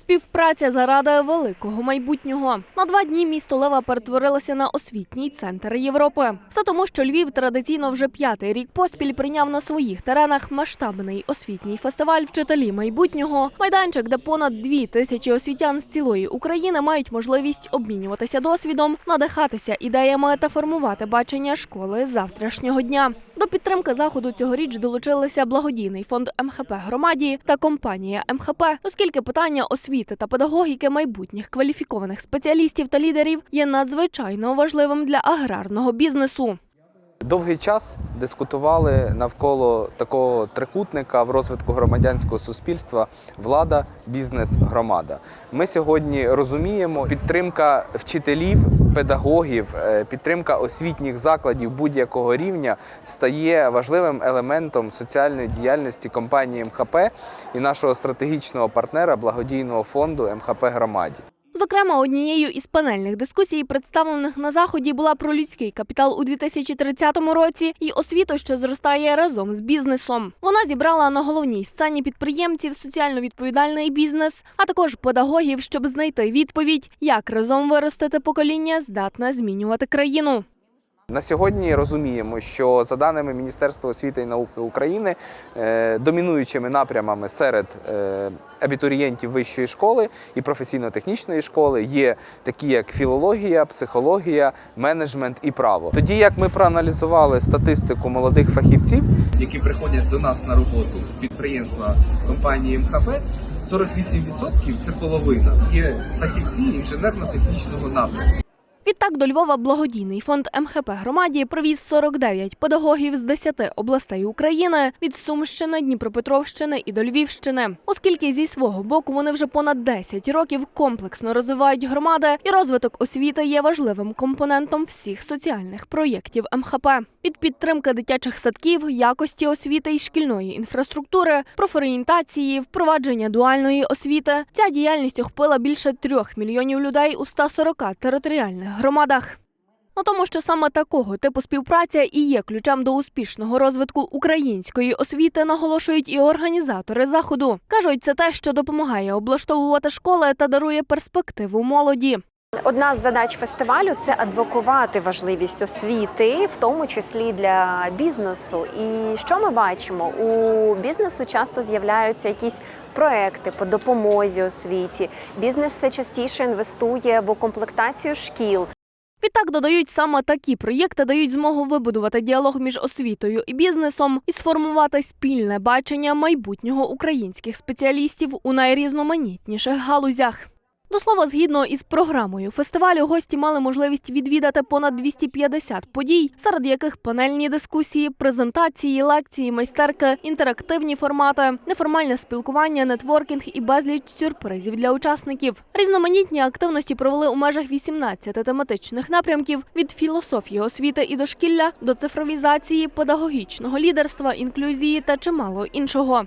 Співпраця заради великого майбутнього. На два дні місто Лева перетворилося на освітній центр Європи. Все тому, що Львів традиційно вже п'ятий рік поспіль прийняв на своїх теренах масштабний освітній фестиваль Вчителі майбутнього. Майданчик, де понад дві тисячі освітян з цілої України мають можливість обмінюватися досвідом, надихатися ідеями та формувати бачення школи завтрашнього дня. До підтримки заходу цьогоріч долучилися благодійний фонд МХП громаді та компанія МХП, оскільки питання освіти та педагогіки майбутніх кваліфікованих спеціалістів та лідерів є надзвичайно важливим для аграрного бізнесу. Довгий час дискутували навколо такого трикутника в розвитку громадянського суспільства влада, бізнес, громада. Ми сьогодні розуміємо, підтримка вчителів, педагогів, е, підтримка освітніх закладів будь-якого рівня стає важливим елементом соціальної діяльності компанії МХП і нашого стратегічного партнера благодійного фонду МХП громаді. Зокрема, однією із панельних дискусій, представлених на заході, була про людський капітал у 2030 році і освіту, що зростає разом з бізнесом. Вона зібрала на головній сцені підприємців соціально відповідальний бізнес, а також педагогів, щоб знайти відповідь, як разом виростити покоління здатне змінювати країну. На сьогодні розуміємо, що за даними Міністерства освіти і науки України, е, домінуючими напрямами серед е, абітурієнтів вищої школи і професійно-технічної школи є такі, як філологія, психологія, менеджмент і право. Тоді як ми проаналізували статистику молодих фахівців, які приходять до нас на роботу підприємства компанії МХП, 48% це половина. Є фахівці інженерно-технічного напрямку. Відтак до Львова благодійний фонд МХП громаді привіз 49 педагогів з 10 областей України від Сумщини, Дніпропетровщини і до Львівщини, оскільки зі свого боку вони вже понад 10 років комплексно розвивають громади, і розвиток освіти є важливим компонентом всіх соціальних проєктів МХП. Від підтримки дитячих садків, якості освіти і шкільної інфраструктури, профорієнтації, впровадження дуальної освіти. Ця діяльність охопила більше трьох мільйонів людей у 140 територіальних громадах. На тому, що саме такого типу співпраця і є ключем до успішного розвитку української освіти, наголошують і організатори заходу. кажуть, це те, що допомагає облаштовувати школи та дарує перспективу молоді. Одна з задач фестивалю це адвокувати важливість освіти, в тому числі для бізнесу. І що ми бачимо? У бізнесу часто з'являються якісь проекти по допомозі освіті. Бізнес все частіше інвестує в укомплектацію шкіл. Відтак додають саме такі проєкти дають змогу вибудувати діалог між освітою і бізнесом і сформувати спільне бачення майбутнього українських спеціалістів у найрізноманітніших галузях. До слова, згідно із програмою фестивалю, гості мали можливість відвідати понад 250 подій, серед яких панельні дискусії, презентації, лекції, майстерки, інтерактивні формати, неформальне спілкування, нетворкінг і безліч сюрпризів для учасників. Різноманітні активності провели у межах 18 тематичних напрямків від філософії освіти і дошкілля до цифровізації, педагогічного лідерства, інклюзії та чимало іншого.